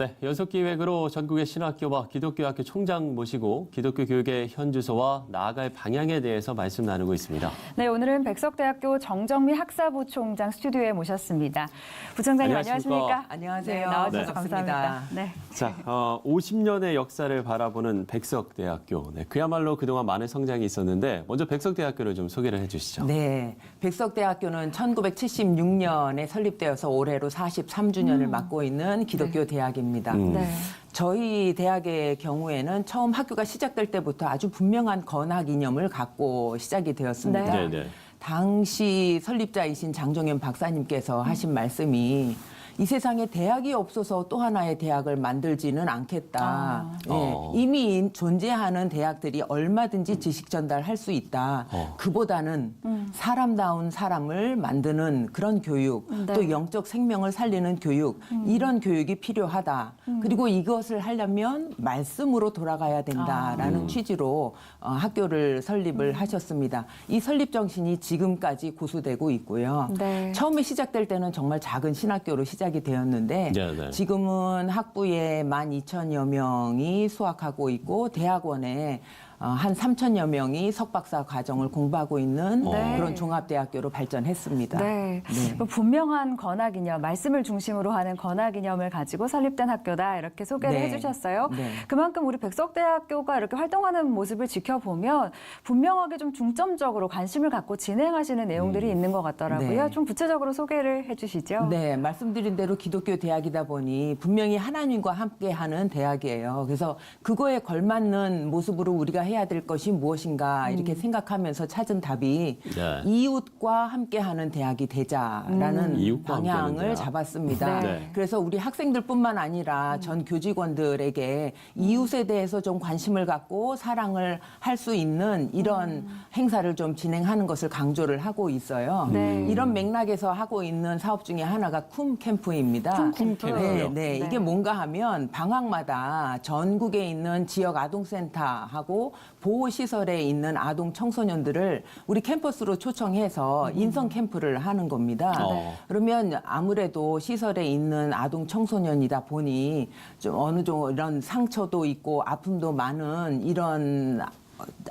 네, 연속 기획으로 전국의 신학교와 기독교 학교 총장 모시고 기독교 교육의 현주소와 나아갈 방향에 대해서 말씀 나누고 있습니다. 네, 오늘은 백석대학교 정정미 학사부 총장 스튜디오에 모셨습니다. 부총장님 안녕하십니까. 안녕하십니까? 안녕하세요. 네, 나와주셔서 네. 감사합니다. 네. 자, 어, 50년의 역사를 바라보는 백석대학교. 네, 그야말로 그동안 많은 성장이 있었는데 먼저 백석대학교를 좀 소개를 해주시죠. 네, 백석대학교는 1976년에 설립되어서 올해로 43주년을 음. 맞고 있는 기독교 대학입니다. 음. 네. 저희 대학의 경우에는 처음 학교가 시작될 때부터 아주 분명한 건학 이념을 갖고 시작이 되었습니다. 네. 네, 네. 당시 설립자이신 장종현 박사님께서 하신 말씀이 이 세상에 대학이 없어서 또 하나의 대학을 만들지는 않겠다. 아. 예, 어. 이미 존재하는 대학들이 얼마든지 지식 전달할 수 있다. 어. 그보다는 사람다운 사람을 만드는 그런 교육, 네. 또 영적 생명을 살리는 교육, 이런 교육이 필요하다. 그리고 이것을 하려면 말씀으로 돌아가야 된다라는 취지로 어, 학교를 설립을 하셨습니다. 이 설립 정신이 지금까지 고수되고 있고요. 네. 처음에 시작될 때는 정말 작은 신학교로 시작 이 되었는데 네, 네. 지금은 학부에 12,000여 명이 수학하고 있고 대학원에 어, 한 3천여 명이 석박사 과정을 공부하고 있는 네. 그런 종합대학교로 발전했습니다. 네. 네. 뭐 분명한 건학 이념, 말씀을 중심으로 하는 건학 이념을 가지고 설립된 학교다 이렇게 소개를 네. 해주셨어요. 네. 그만큼 우리 백석대학교가 이렇게 활동하는 모습을 지켜보면 분명하게 좀 중점적으로 관심을 갖고 진행하시는 내용들이 있는 것 같더라고요. 네. 좀 구체적으로 소개를 해주시죠. 네, 말씀드린 대로 기독교 대학이다 보니 분명히 하나님과 함께하는 대학이에요. 그래서 그거에 걸맞는 모습으로 우리가 해야 될 것이 무엇인가 이렇게 생각하면서 찾은 답이 네. 이웃과 함께하는 대학이 되자라는 이웃과 함께하는 방향을 대학. 잡았습니다. 네. 네. 그래서 우리 학생들뿐만 아니라 전 교직원들에게 이웃에 대해서 좀 관심을 갖고 사랑을 할 수 있는 이런 행사를 좀 진행하는 것을 강조를 하고 있어요. 네. 이런 맥락에서 하고 있는 사업 중에 하나가 쿰 캠프입니다. 쿰 캠프. 네? 네. 네. 이게 뭔가 하면 방학마다 전국에 있는 지역 아동센터하고 보호시설에 있는 아동 청소년들을 우리 캠퍼스로 초청해서 인성 캠프를 하는 겁니다. 네. 그러면 아무래도 시설에 있는 아동 청소년이다 보니 좀 어느 정도 이런 상처도 있고 아픔도 많은 이런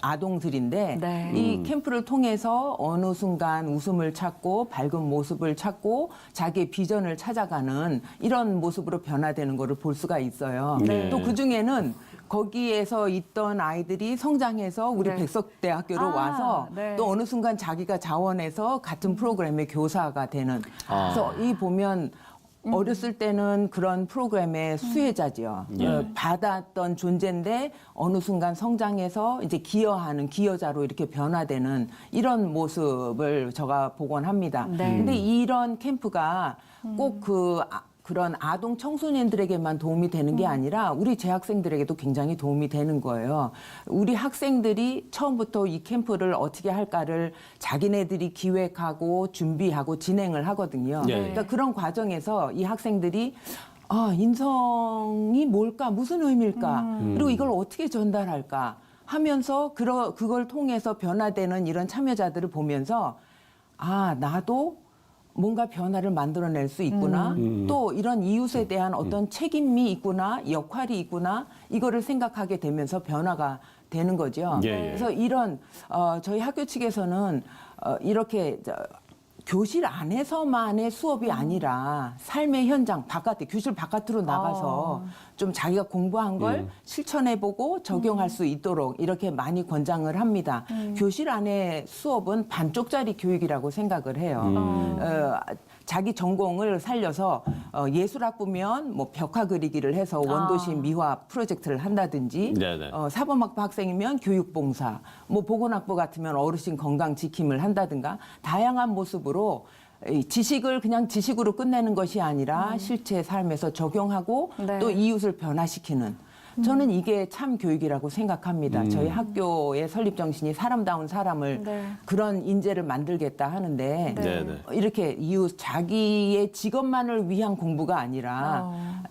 아동들인데 네. 이 캠프를 통해서 어느 순간 웃음을 찾고 밝은 모습을 찾고 자기의 비전을 찾아가는 이런 모습으로 변화되는 것을 볼 수가 있어요. 네. 또 그 중에는 거기에서 있던 아이들이 성장해서 우리 네. 백석대학교로 아, 와서 네. 또 어느 순간 자기가 자원해서 같은 프로그램의 교사가 되는. 아. 그래서 이 보면 음. 어렸을 때는 그런 프로그램의 수혜자지요. 예. 어, 받았던 존재인데 어느 순간 성장해서 이제 기여하는 기여자로 이렇게 변화되는 이런 모습을 제가 복원합니다. 네. 근데 이런 캠프가 꼭 그 그런 아동 청소년들에게만 도움이 되는 게 아니라 우리 재학생들에게도 굉장히 도움이 되는 거예요. 우리 학생들이 처음부터 이 캠프를 어떻게 할까를 자기네들이 기획하고 준비하고 진행을 하거든요. 네. 그러니까 그런 과정에서 이 학생들이 아, 인성이 뭘까? 무슨 의미일까? 그리고 이걸 어떻게 전달할까? 하면서 그러, 그걸 통해서 변화되는 이런 참여자들을 보면서 아, 나도 뭔가 변화를 만들어낼 수 있구나. 또 이런 이웃에 대한 어떤 책임이 있구나, 역할이 있구나. 이거를 생각하게 되면서 변화가 되는 거죠. 예, 예. 그래서 이런 어, 저희 학교 측에서는 어, 이렇게 저, 교실 안에서만의 수업이 아니라 삶의 현장 바깥에 교실 바깥으로 나가서 좀 자기가 공부한 걸 실천해보고 적용할 수 있도록 이렇게 많이 권장을 합니다. 교실 안에 수업은 반쪽짜리 교육이라고 생각을 해요. 어, 자기 전공을 살려서 어, 예술학부면 뭐 벽화 그리기를 해서 원도시 미화 프로젝트를 한다든지 네네. 어, 사범학부 학생이면 교육봉사, 뭐 보건학부 같으면 어르신 건강 지킴을 한다든가 다양한 모습으로 이 지식을 그냥 지식으로 끝내는 것이 아니라 실제 삶에서 적용하고 네. 또 이웃을 변화시키는 저는 이게 참 교육이라고 생각합니다. 저희 학교의 설립 정신이 사람다운 사람을 네. 그런 인재를 만들겠다 하는데 네. 네, 네. 이렇게 이웃 자기의 직업만을 위한 공부가 아니라 어.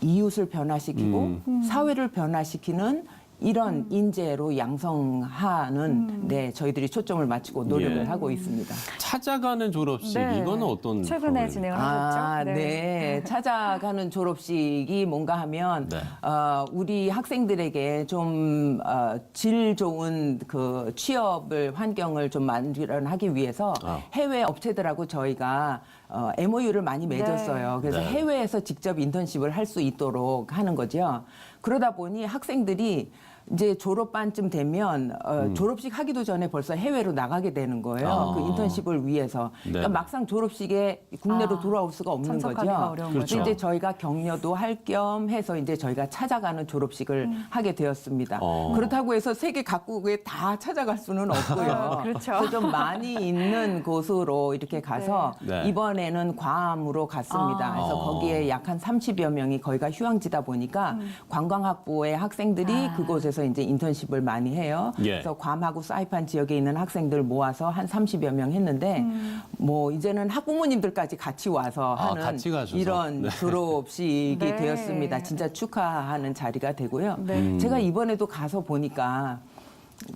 이웃을 변화시키고 사회를 변화시키는 이런 인재로 양성하는 네 저희들이 초점을 맞추고 노력을 예. 하고 있습니다. 찾아가는 졸업식 네. 이거는 어떤 최근에 프로그램입니까? 진행을 아, 하셨죠? 네. 찾아가는 졸업식이 뭔가 하면 네. 어, 우리 학생들에게 좀 어, 질 좋은 그 취업을 환경을 좀 마련하기 위해서 아. 해외 업체들하고 저희가 어, MOU를 많이 맺었어요. 그래서 네. 해외에서 직접 인턴십을 할 수 있도록 하는 거죠. 그러다 보니 학생들이 이제 졸업반쯤 되면 어, 졸업식 하기도 전에 벌써 해외로 나가게 되는 거예요. 음. 아. 그 인턴십을 위해서. 그러니까 네. 막상 졸업식에 국내로 아, 돌아올 수가 없는 참석하기가 거죠. 어려운 그렇죠. 이제 저희가 격려도 할 겸 해서 이제 저희가 찾아가는 졸업식을 하게 되었습니다. 어. 그렇다고 해서 세계 각국에 다 찾아갈 수는 없고요. 그렇죠. 그래서 좀 많이 있는 곳으로 이렇게 가서 네. 네. 이번에는 괌으로 갔습니다. 아. 그래서 어. 거기에 약 한 30여 명이 거기가 휴양지다 보니까 관광학부의 학생들이 아. 그곳에 서 이제 인턴십을 많이 해요. 예. 그래서 괌하고 사이판 지역에 있는 학생들 모아서 한 30여 명 했는데 음. 뭐 이제는 학부모님들까지 같이 와서 아, 하는 같이 가셔서. 이런 네. 졸업식이 네. 되었습니다. 진짜 축하하는 자리가 되고요. 네. 음. 제가 이번에도 가서 보니까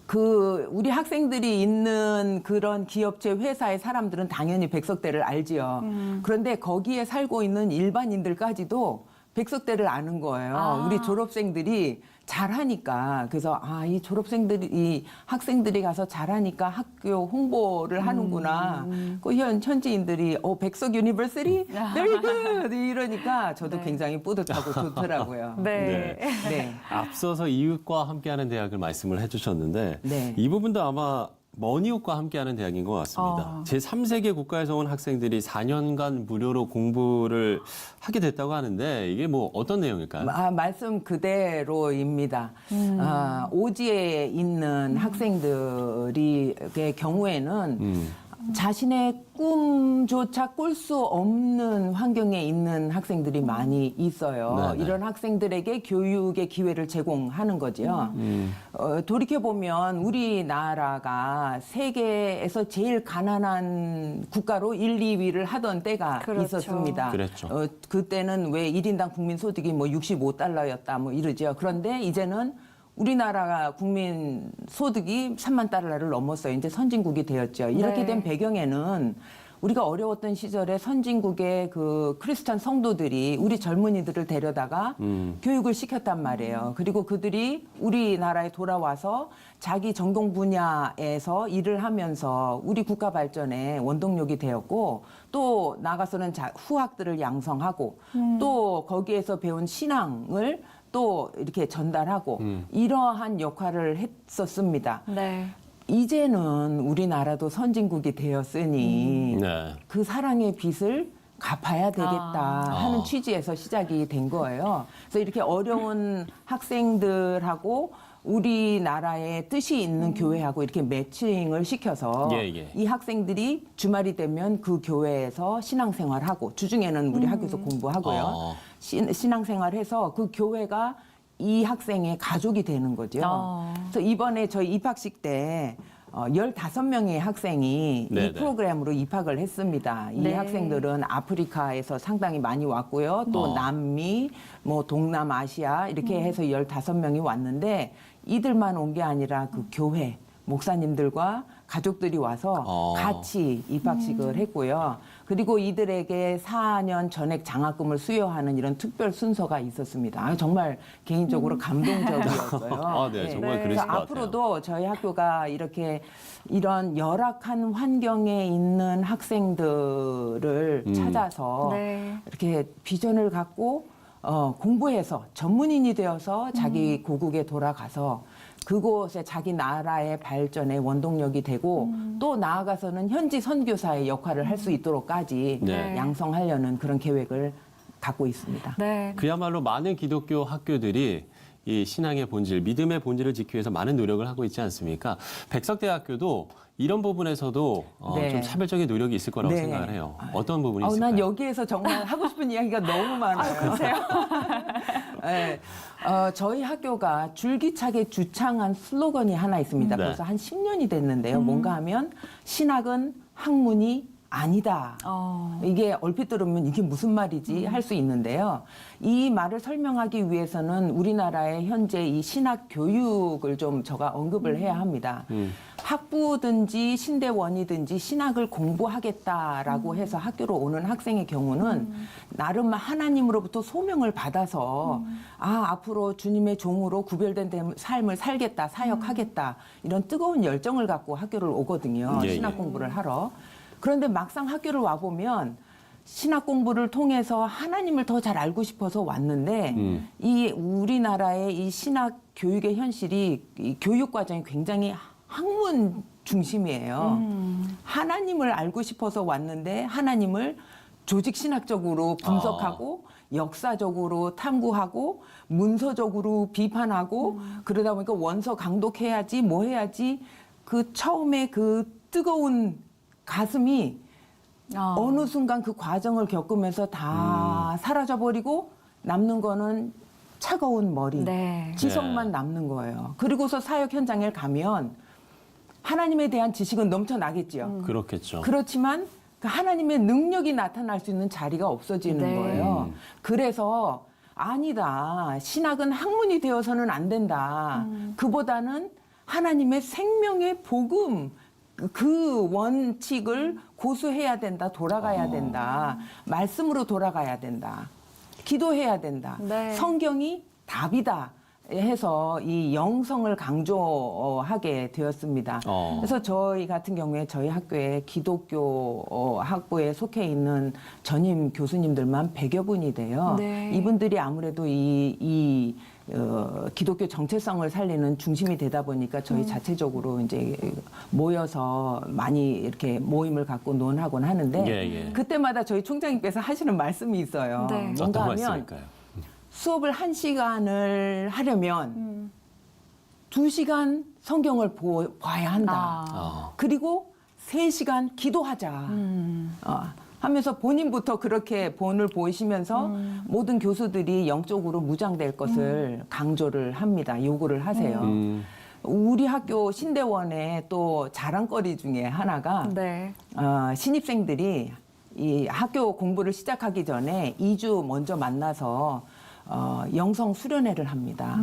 그 우리 학생들이 있는 그런 기업체 회사의 사람들은 당연히 백석대를 알지요. 음. 그런데 거기에 살고 있는 일반인들까지도 백석대를 아는 거예요. 아. 우리 졸업생들이 잘하니까 그래서 아 이 졸업생들이 이 학생들이 가서 잘하니까 학교 홍보를 하는구나. 음. 그 현 현지인들이 어 백석 유니버시티 very good 이러니까 저도 네. 굉장히 뿌듯하고 좋더라고요. 네. 네. 앞서서 이웃과 함께하는 대학을 말씀을 해주셨는데 네. 이 부분도 아마 먼 이웃과 함께하는 대학인 것 같습니다. 어. 제 3세계 국가에서 온 학생들이 4년간 무료로 공부를 하게 됐다고 하는데 이게 뭐 어떤 내용일까요? 아, 말씀 그대로입니다. 음. 아, 오지에 있는 학생들이 의 경우에는 음. 자신의 꿈조차 꿀 수 없는 환경에 있는 학생들이 많이 있어요. 네네. 이런 학생들에게 교육의 기회를 제공하는 거죠. 음. 어, 돌이켜보면 우리나라가 세계에서 제일 가난한 국가로 1, 2위를 하던 때가 그렇죠. 있었습니다. 그랬죠. 어, 그때는 왜 1인당 국민 소득이 뭐 65달러였다 뭐 이러죠. 그런데 이제는 우리나라가 국민 소득이 3만 달러를 넘었어요. 이제 선진국이 되었죠. 이렇게 네. 된 배경에는 우리가 어려웠던 시절에 선진국의 그 크리스찬 성도들이 우리 젊은이들을 데려다가 음. 교육을 시켰단 말이에요. 그리고 그들이 우리나라에 돌아와서 자기 전공 분야에서 일을 하면서 우리 국가 발전에 원동력이 되었고 또 나가서는 자- 후학들을 양성하고 또 거기에서 배운 신앙을 또 이렇게 전달하고 이러한 역할을 했었습니다. 네. 이제는 우리나라도 선진국이 되었으니 네. 그 사랑의 빚을 갚아야 되겠다 아. 하는 아. 취지에서 시작이 된 거예요. 그래서 이렇게 어려운 학생들하고 우리나라의 뜻이 있는 교회하고 이렇게 매칭을 시켜서 예, 예. 이 학생들이 주말이 되면 그 교회에서 신앙생활하고 주중에는 우리 학교에서 공부하고요. 어. 신, 신앙생활해서 그 교회가 이 학생의 가족이 되는 거죠. 어. 그래서 이번에 저희 입학식 때 어, 15명의 학생이 네네. 이 프로그램으로 입학을 했습니다. 이 네. 학생들은 아프리카에서 상당히 많이 왔고요. 또 어. 남미, 뭐 동남아시아 이렇게 해서 15명이 왔는데 이들만 온 게 아니라 그 교회 목사님들과 가족들이 와서 어. 같이 입학식을 했고요. 그리고 이들에게 4년 전액 장학금을 수여하는 이런 특별 순서가 있었습니다. 아, 정말 개인적으로 감동적이었어요. 아, 네, 정말 네. 그랬을 그래서 것 같아요. 앞으로도 저희 학교가 이렇게 이런 열악한 환경에 있는 학생들을 음. 찾아서 네. 이렇게 비전을 갖고 어, 공부해서 전문인이 되어서 자기 고국에 돌아가서 그곳에 자기 나라의 발전의 원동력이 되고 또 나아가서는 현지 선교사의 역할을 할 수 있도록까지 네. 양성하려는 그런 계획을 갖고 있습니다. 네. 그야말로 많은 기독교 학교들이 이 신앙의 본질, 믿음의 본질을 지키기 위해서 많은 노력을 하고 있지 않습니까? 백석대학교도 이런 부분에서도 어, 네. 좀 차별적인 노력이 있을 거라고 네. 생각을 해요. 어떤 부분이 어, 있을까요? 난 여기에서 정말 하고 싶은 이야기가 너무 많아요. 그러세요? 네. 어, 저희 학교가 줄기차게 주창한 슬로건이 하나 있습니다. 네. 벌써 한 10년이 됐는데요. 뭔가 하면 신학은 학문이 아니다. 어. 이게 얼핏 들으면 이게 무슨 말이지 할 수 있는데요. 이 말을 설명하기 위해서는 우리나라의 현재 이 신학 교육을 좀 제가 언급을 해야 합니다. 학부든지 신대원이든지 신학을 공부하겠다라고 해서 학교로 오는 학생의 경우는 나름 하나님으로부터 소명을 받아서 아 앞으로 주님의 종으로 구별된 대- 삶을 살겠다 사역하겠다 이런 뜨거운 열정을 갖고 학교를 오거든요 예, 예. 신학 공부를 하러 그런데 막상 학교를 와 보면 신학 공부를 통해서 하나님을 더 잘 알고 싶어서 왔는데 음. 이 우리나라의 이 신학 교육의 현실이 이 교육 과정이 굉장히 학문 중심이에요. 하나님을 알고 싶어서 왔는데 하나님을 조직 신학적으로 분석하고 역사적으로 탐구하고 문서적으로 비판하고 그러다 보니까 원서 강독해야지 뭐 해야지 그 처음에 그 뜨거운 가슴이 어. 어느 순간 그 과정을 겪으면서 다 사라져 버리고 남는 거는 차가운 머리, 네. 지성만 네. 남는 거예요. 그리고서 사역 현장에 가면 하나님에 대한 지식은 넘쳐나겠지요. 그렇겠죠. 그렇지만 그 하나님의 능력이 나타날 수 있는 자리가 없어지는 네. 거예요. 음. 그래서 아니다. 신학은 학문이 되어서는 안 된다. 음. 그보다는 하나님의 생명의 복음 그- 그 원칙을 고수해야 된다. 돌아가야 어. 된다. 말씀으로 돌아가야 된다. 기도해야 된다. 네. 성경이 답이다. 해서 이 영성을 강조하게 되었습니다. 어. 그래서 저희 같은 경우에 저희 학교에 기독교 어, 학부에 속해 있는 전임 교수님들만 100여 분이 돼요. 네. 이분들이 아무래도 이, 이 어, 기독교 정체성을 살리는 중심이 되다 보니까 저희 음. 자체적으로 이제 모여서 많이 이렇게 모임을 갖고 논하곤 하는데 예, 예. 그때마다 저희 총장님께서 하시는 말씀이 있어요. 네. 뭔가 어떤 하면 말씀일까요? 수업을 한 시간을 하려면 음. 두 시간 성경을 보, 봐야 한다. 아. 어. 그리고 세 시간 기도하자. 음. 어, 하면서 본인부터 그렇게 본을 보이시면서 음. 모든 교수들이 영적으로 무장될 것을 강조를 합니다. 요구를 하세요. 음. 우리 학교 신대원의 또 자랑거리 중에 하나가 네. 어, 신입생들이 이 학교 공부를 시작하기 전에 2주 먼저 만나서 어, 영성 수련회를 합니다.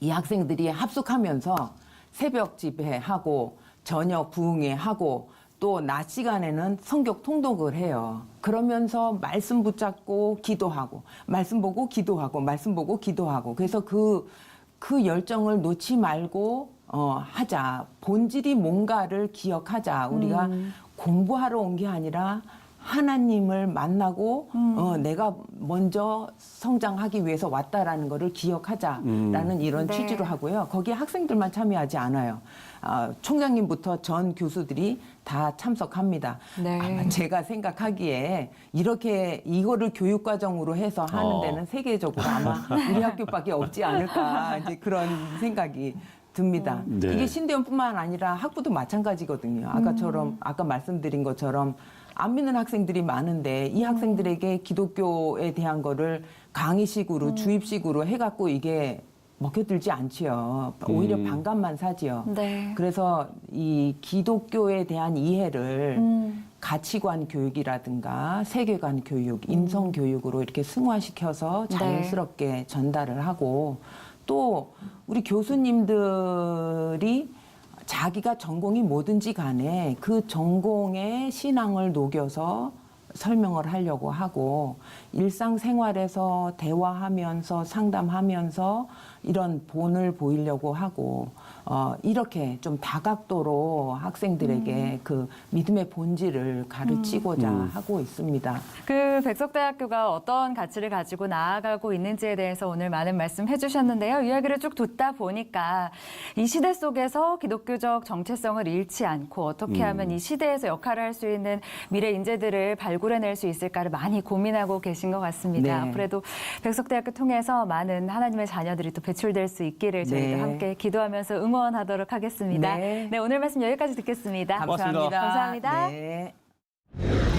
이 학생들이 합숙하면서 새벽 집회하고 저녁 부흥회하고 또 낮 시간에는 성격 통독을 해요. 그러면서 말씀 붙잡고 기도하고 말씀 보고 기도하고 말씀 보고 기도하고 그래서 그그 열정을 놓지 말고 어, 하자. 본질이 뭔가를 기억하자. 우리가 공부하러 온 게 아니라 하나님을 만나고 어, 내가 먼저 성장하기 위해서 왔다라는 거를 기억하자라는 이런 네. 취지로 하고요. 거기에 학생들만 참여하지 않아요. 아, 총장님부터 전 교수들이 다 참석합니다. 네. 아마 제가 생각하기에 이렇게 이거를 교육 과정으로 해서 하는 어. 데는 세계적으로 아마 우리 학교밖에 없지 않을까 이제 그런 생각이 듭니다. 네. 이게 신대원뿐만 아니라 학부도 마찬가지거든요. 아까처럼 아까 말씀드린 것처럼 안 믿는 학생들이 많은데 이 학생들에게 기독교에 대한 거를 강의식으로 주입식으로 해갖고 이게 먹혀들지 않지요. 오히려 음. 반감만 사지요. 네. 그래서 이 기독교에 대한 이해를 음. 가치관 교육이라든가 세계관 교육, 인성 교육으로 이렇게 승화시켜서 네. 자연스럽게 전달을 하고 또 우리 교수님들이 자기가 전공이 뭐든지 간에 그 전공의 신앙을 녹여서 설명을 하려고 하고 일상생활에서 대화하면서 상담하면서 이런 본을 보이려고 하고 어, 이렇게 좀 다각도로 학생들에게 그 믿음의 본질을 가르치고자 하고 있습니다. 그 백석대학교가 어떤 가치를 가지고 나아가고 있는지에 대해서 오늘 많은 말씀 해주셨는데요. 이야기를 쭉 듣다 보니까 이 시대 속에서 기독교적 정체성을 잃지 않고 어떻게 하면 이 시대에서 역할을 할 수 있는 미래 인재들을 발굴해낼 수 있을까를 많이 고민하고 계신 것 같습니다. 네. 앞으로도 백석대학교 통해서 많은 하나님의 자녀들이 또 배출될 수 있기를 저희도 네. 함께 기도하면서 응원하도록 하겠습니다. 네. 네, 오늘 말씀 여기까지 듣겠습니다. 고맙습니다. 감사합니다. 감사합니다. 네.